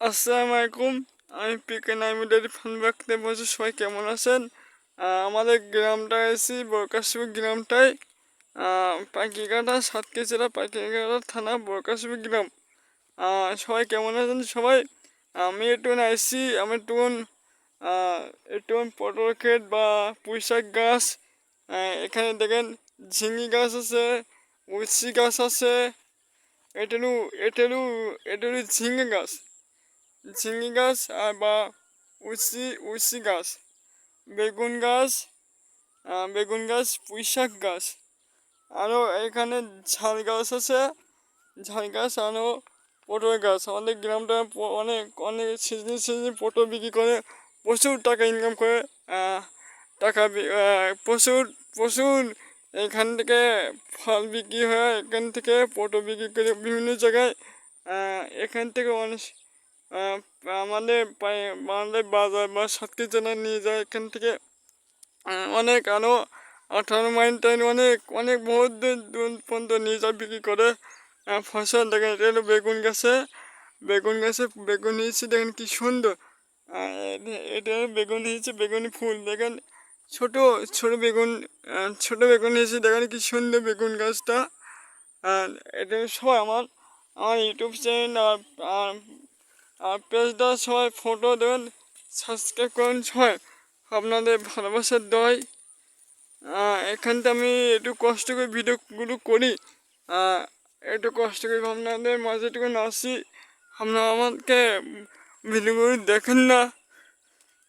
আসসালামু আলাইকুম। আমি পিকে নাইমুডের ফোন রাখতে বলছি সবাই কেমন আছেন? আমাদের গ্রামটা এসেছি বরকাশপুর গ্রামটায়। আহ, পাখিঘাটা সাতকেচিরা পাখিঘাটা থানা বরকাশপুর গ্রাম। সবাই কেমন আছেন সবাই? আমি একটু এসেছি আমি একটু একটু পটল ক্ষেত বা পুঁইশাক গাছ। এখানে দেখেন ঝিঙি গাছ আছে উচ্ছি গাছ আছে এটারু এটারু এটারু ঝিঙে গাছ। ঝিঙে গাছ বা উচ্ছি উচ্ছি গাছ। বেগুন গাছ বেগুন গাছ পুঁই শাক গাছ। আরও এখানে ঝাল গাছ আছে। ঝাল গাছ আরও পটল গাছ। আমাদের গ্রামটা অনেক অনেক সিজনে সিজনে পটল বিক্রি করে, প্রচুর টাকা ইনকাম করে টাকা প্রচুর প্রচুর এখান থেকে ফল বিক্রি হয়। এখান থেকে পটল বিক্রি করে বিভিন্ন জায়গায় এখান থেকে অনেক আমাদের আমাদের বাজার বা সাতটি জেলা নিয়ে যায় এখান থেকে। অনেক আরও আঠারো মাইল টাইল অনেক অনেক বহুত দূর দূর পর্যন্ত নিয়ে যায় বিক্রি করে। ফসল দেখেন, এটা হলো বেগুন গাছে। বেগুন গাছে, বেগুন নিয়েছি দেখেন কি সুন্দর। এটা- বেগুন নিয়েছে বেগুনি ফুল। দেখেন ছোট ছোট বেগুন ছোট বেগুন নিয়েছি দেখেন কি সুন্দর বেগুন গাছটা। আর এটা সবাই আমার আমার ইউটিউব চ্যানেল আর আর পেজটা সবাই ফটো দেবেন সাবস্ক্রাইব করেন সবাই। আপনাদের ভালোবাসার দয় এখানটা আমি একটু কষ্ট করে ভিডিওগুলো করি। একটু কষ্ট করে আপনাদের মাঝে একটু আসি আপনারা আমাকে ভিডিওগুলো দেখেন না।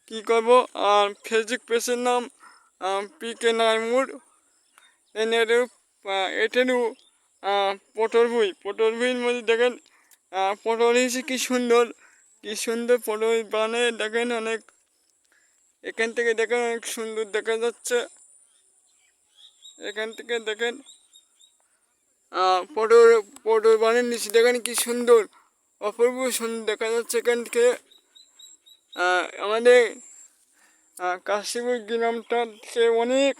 কী করব? আর ফেসবুক পেজের নাম পি কে নাইমুর এটেরও পটল বই পটল বইয়ের মধ্যে দেখেন। পটল হয়েছে কি সুন্দর কি সুন্দর পটল বানে দেখেন অনেক, এখান থেকে দেখেন অনেক সুন্দর দেখা যাচ্ছে। এখান থেকে দেখেন পটল পটল বানের নিচে দেখেন কি সুন্দর, অপূর্ব সুন্দর দেখা যাচ্ছে এখান থেকে। আমাদের কাশীপুর গ্রামটা থেকে অনেক,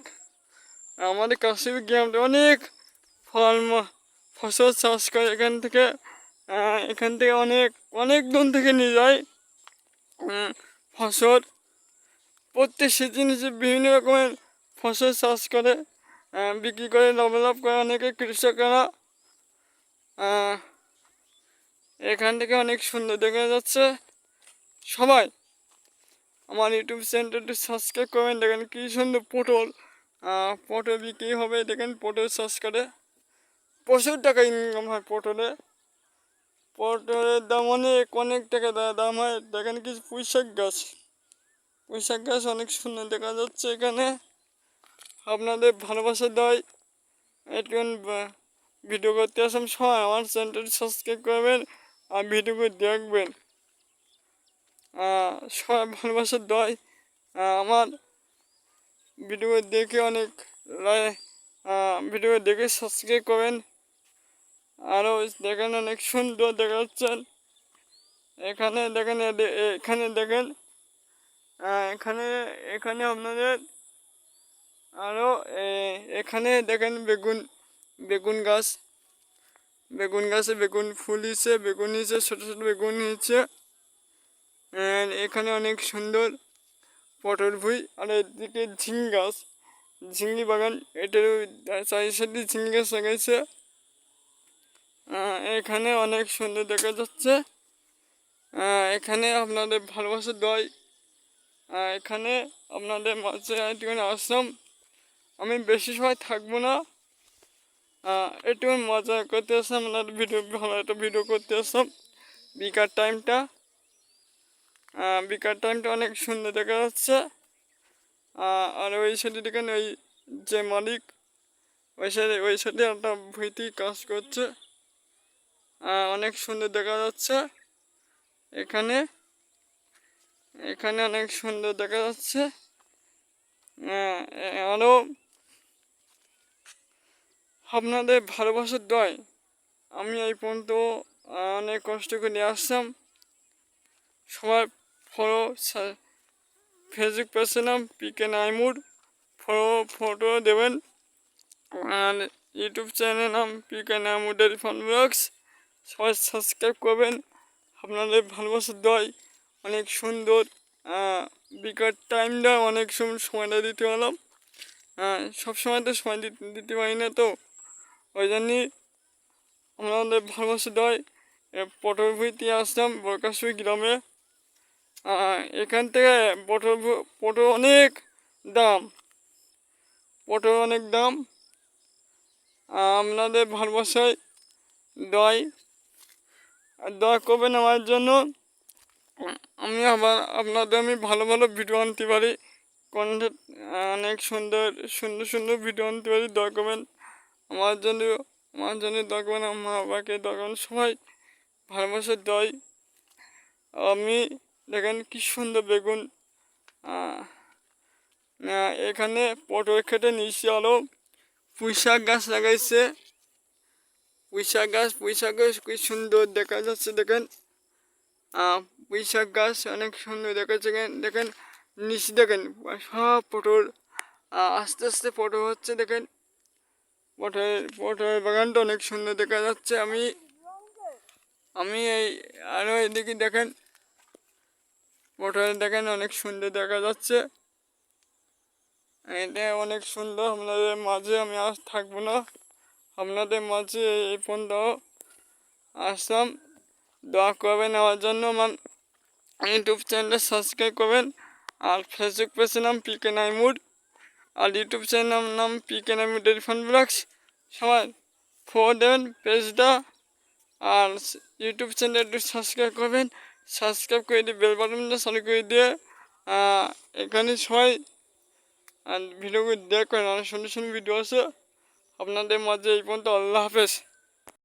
আমাদের কাশীপুর গ্রামটা অনেক ফল, ফসল চাষ করে এখান থেকে। এখান থেকে অনেক অনেক দূর থেকে নিয়ে যায়। ফসল। প্রত্যেক সিজনে যে বিভিন্ন রকমের ফসল চাষ করে বিক্রি করে লাভ করে অনেকে কৃষকেরা। এখান থেকে অনেক সুন্দর দেখা যাচ্ছে। সবাই আমার ইউটিউব চ্যানেলটা সাবস্ক্রাইব করবেন। দেখেন কী সুন্দর পটল। পটল বিক্রি হবে। দেখেন পটল চাষ করে। প্রচুর টাকা ইনকাম হয় পটলে। পটলের দাম অনেক অনেক টাকা দাম হয়। দেখেন কি পুঁইশাক গাছ। পুঁইশাক গাছ অনেক সুন্দর দেখা যাচ্ছে এখানে। আপনাদের ভালোবাসা দেয়। একটু ভিডিও করতে আসেন সবাই। আমার চ্যানেলটি সাবস্ক্রাইব করবেন আর ভিডিওগুলো দেখবেন। সবাই ভালোবাসা দেয়। আমার ভিডিও দেখে অনেক ভিডিও দেখে সাবস্ক্রাইব করবেন। আরও দেখেন অনেক সুন্দর দেখাচ্ছেন। এখানে দেখেন এখানে দেখেন এখানে এখানে আপনাদের আরও এখানে দেখেন বেগুন বেগুন গাছ। বেগুন গাছে বেগুন ফুল হিসে বেগুন হিসে ছোটো ছোটো বেগুন হয়েছে। এখানে অনেক সুন্দর পটল ভুই, আর এদিকে ঝিঙি গাছ। ঝিঙি বাগান এটার চারি সাইডে ঝিঙি গাছ লাগাইছে। এখানে অনেক সুন্দর দেখা যাচ্ছে। এখানে আপনাদের ভালোবাসা দয় এখানে আপনাদের মাঝে একটুখানি আসলাম আমি বেশি সময় থাকব না। একটু মজা করতে আসলাম আপনাদের ভিডিও ভালো একটা ভিডিও করতে আসলাম। বিকার টাইমটা বিকার টাইমটা অনেক সুন্দর দেখা যাচ্ছে। আর ওই সাইডে দেখেন ওই যে মালিক, ওই সাইডে ওই সাইডে একটা ভীতি কাজ করছে। অনেক সুন্দর দেখা যাচ্ছে। এখানে এখানে অনেক সুন্দর দেখা যাচ্ছে। আরও আপনাদের ভালোবাসার দয়। আমি এই পর্যন্ত অনেক কষ্ট করে নিয়ে আসলাম। সবার ফলো ফেসবুক পেজের নাম পিকে নাইমুর ফটো ফটো দেবেন। আর ইউটিউব চ্যানেল নাম PK Naimur daily fun vlogs সবাই সাবস্ক্রাইব করবেন। আপনাদের ভালোবাসার দয় অনেক সুন্দর। বিকাল টাইমটা অনেক সময় সময়টা দিতে পারলাম সব সময় তো সময় দিতে দিতে পারি না তো। ওই জন্যই আমাদের ভালোবাসা দয় পটল ভুইতে আসলাম বরকাশুই গ্রামে। এখান থেকে পটল পটল অনেক দাম। পটল অনেক দাম। আপনাদের ভালোবাসায় দয় আর দয়া করবেন আমার জন্য। আমি আবার আপনাদের, আমি ভালো ভালো ভিডিও আনতে পারি। কন্টেন্ট অনেক সুন্দর সুন্দর সুন্দর ভিডিও আনতে পারি। দয়া করবেন আমার জন্য আমার জন্য দয়া করবেন আমার মা বাবাকে দয়া করবেন সবাই। ভালোবাসার দয়। আমি দেখেন কি সুন্দর বেগুন। এখানে পটল খেটে নিচে আরও পুঁই শাক গাছ লাগাইছে। পুঁই শাক গাছ পুঁই শাক গাছ কি সুন্দর দেখা যাচ্ছে দেখেন। আহ, পুঁই শাক গাছ অনেক সুন্দর দেখা যাচ্ছে দেখেন। নিচে দেখেন সব পটল। আস্তে আস্তে পটল হচ্ছে দেখেন। পটলের পটলের বাগানটা অনেক সুন্দর দেখা যাচ্ছে আমি আমি এই আরও এদিকে দেখেন। পটল দেখেন অনেক সুন্দর দেখা যাচ্ছে। এটা অনেক সুন্দর আপনাদের মাঝে আমি আজ থাকব না। আপনাদের মাঝে এই পর্যন্ত আসলাম। দোয়া করবেন আমার জন্য। আমার ইউটিউব চ্যানেলটা সাবস্ক্রাইব করবেন। আর ফেসবুক পেজের নাম পি কে নাইমুড আর ইউটিউব চ্যানেল নাম P K Naimur telephone vlogs সবাই ফলো দেবেন পেজটা আর ইউটিউব চ্যানেল একটু সাবস্ক্রাইব করবেন। সাবস্ক্রাইব করে দিয়ে বেল বাটনটা চালু করে দিয়ে এখানে সবাই, আর ভিডিওগুলো দেখবেন। অনেক সুন্দর সুন্দর ভিডিও আছে। আপনাদের মাঝে এই পর্যন্ত আল্লাহ হাফেজ।